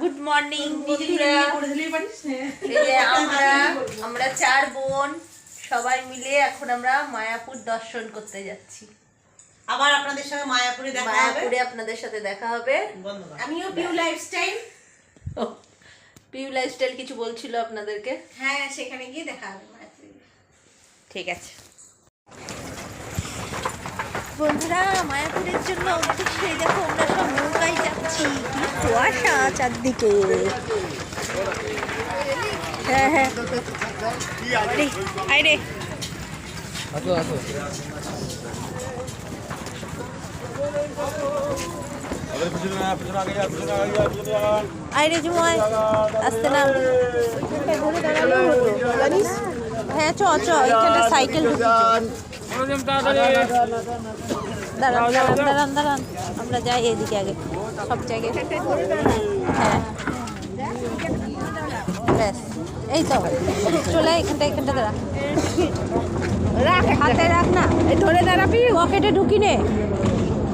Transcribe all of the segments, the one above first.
Good morning আমরা আমরা চার বোন সবাই মিলে এখন আমরা মায়াপুর দর্শন করতে যাচ্ছি। আবার আপনাদের সঙ্গে মায়াপুরে দেখা হবে। মায়াপুরে আপনাদের সাথে দেখা হবে। আমিও পিউ লাইফস্টাইল পিউ লাইফস্টাইল কিছু বলছিল আপনাদেরকে? হ্যাঁ সেখানে গিয়ে দেখা হবে ঠিক আছে। বন্ধুরা মায়াপুরের জন্য উদ্দেশ্যে দেখো আমরা সব নৌকায় যাচ্ছি। কি কুয়াশা চারদিকে। হ্যাঁ হ্যাঁ। আরে, আসতে না হ্যাঁ চ চ এখানে সাইকেল ঢুকিয়েছে দাঁড়ান দাঁড়ান দাঁড়ান দাঁড়ান আমরা যাই এদিকে আগে সব জায়গায় হ্যাঁ ব্যাস এই তো চলে এখানটা এখানটা দাঁড়া রাখ হাতে রাখ না ধরে দাঁড়াবি পকেটে ঢুকি নে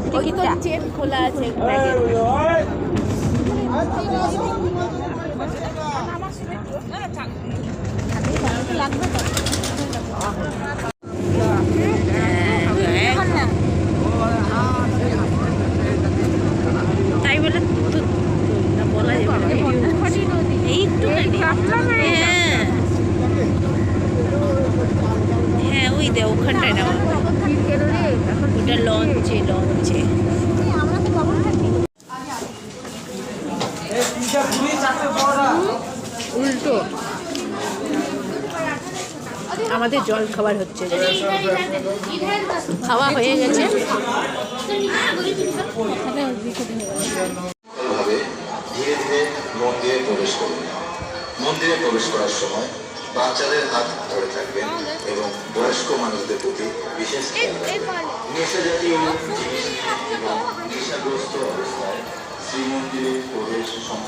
টিকিটটা চেন খোলা আছে লাগবে তো তাই বলে তো না বলা যাবে না এই একটুখানি হ্যাঁ হ্যাঁ ওই দে ওখানটায় না ওটা লঞ্চে লঞ্চে উল্টো। আমাদের জল খাবার হচ্ছে। খাওয়া হয়ে গেছে ভাবে ধীরে ধীরে মন্দিরে প্রবেশ করুন মন্দিরে প্রবেশ করার সময় বাচ্চাদের হাত ধরে থাকবেন এবং বয়স্ক মানুষদের প্রতি বিশেষ। নেশা জাতীয় জিনিস এবং নেশাগ্রস্ত অবস্থায় শ্রীমন্দিরে প্রবেশ সম্পূর্ণ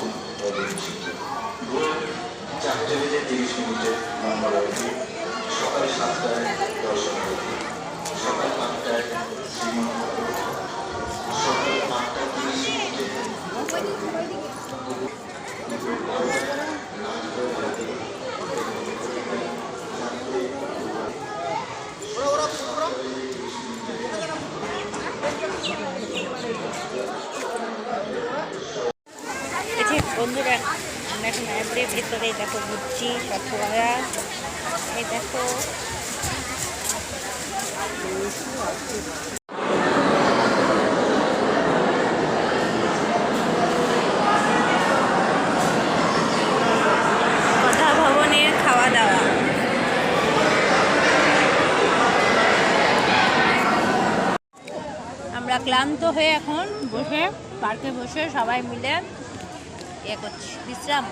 বন্ধুরা, আমরা এখন ভেতরে দেখো ঘুরছি ফোয়ারা এই দেখো। কথা খাওয়া দাওয়া। আমরা ক্লান্ত হয়ে এখন বসে পার্কে বসে সবাই মিলে ইয়ে করছি বিশ্রাম।